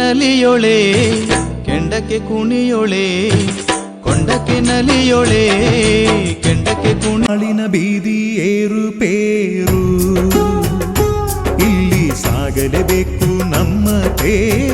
ನಲಿಯೊಳೆ ಕೆಂಡಕ್ಕೆ ಕುಣಿಯೊಳೆ ಕೊಂಡಕ್ಕೆ ನಲಿಯೊಳೆ ಕೆಂಡಕ್ಕೆ ಕುಣಳಿನ ಬೀದಿ ಬೀದಿ ಏರುಪೇರು ಇಲ್ಲಿ ಸಾಗಲೇಬೇಕು ನಮ್ಮ ತೇರು.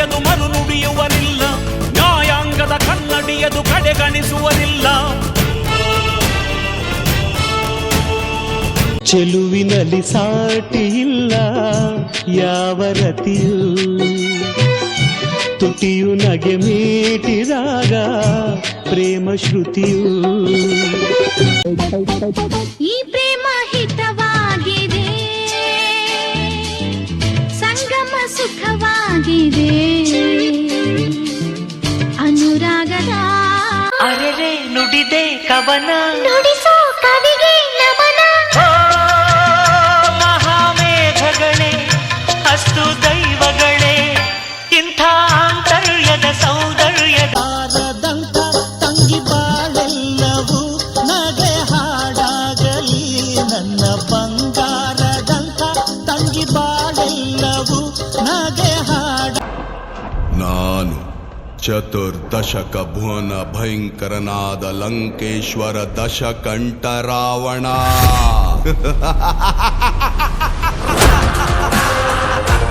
ಹೊನ್ನುಡಿಯದು ಮರು ನುಡಿಯುವರಿಲ್ಲ. ನ್ಯಾಯಾಂಗದ ಕನ್ನಡಿಯದು ಕಡೆಗಣಿಸುವರಿಲ್ಲ ಚೆಲುವಿನಲ್ಲಿ ಸಾಟಿ ಇಲ್ಲ ಯಾವ ರತಿಯು ತುಟಿಯು ನಗೆ ಮೀಟಿದಾಗ ಪ್ರೇಮ ಶ್ರುತಿಯು. ಈ ಪ್ರೇಮ ಹಿತವಾಗಿದೆ ಸಂಗಮ ಸುಖವಾಗಿದೆ. ಕವನ ನುಡಿಸೋ ಕವಿಗೆ ನಮನ. ಮಹಾಮೇಘಗಳೇ ಅಸ್ತು ದೈವಗಳೇ ಇಂಥ ಆಂತರ್ಯದ ಸೌಂದರ್ಯದ ದಂತ ತಂಗಿ ಬಾಳೆಲ್ಲವೂ ನಗೆ ಹಾಡಾಗಲಿ. ನನ್ನ ಬಂಗಾರದಂತ ತಂಗಿ ಬಾಳೆಲ್ಲವೂ ನಗೆ ಹಾಡ चतुर्दशक भुवन भयङ्करनादलङ्केश्वर दश कण्ठरावणा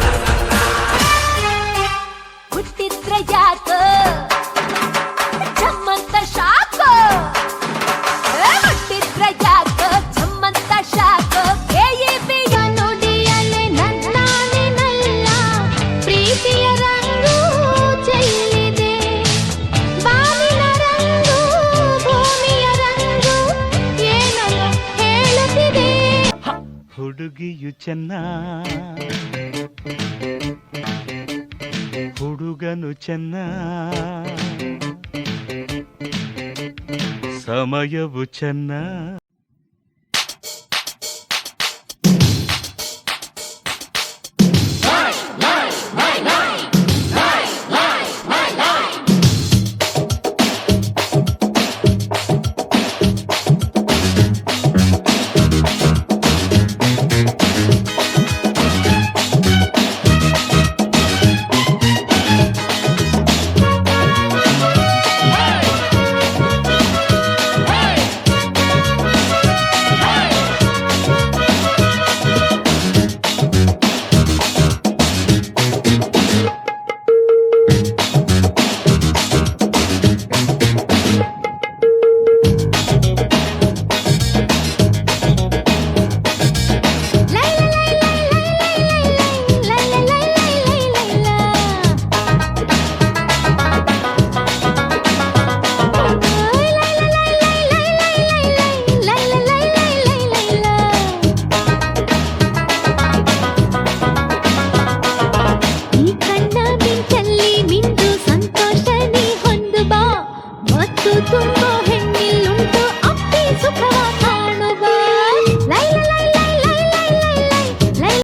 ಹುಡುಗಿಯು ಚೆನ್ನ ಹುಡುಗನು ಚೆನ್ನ ಸಮಯವು ಚೆನ್ನ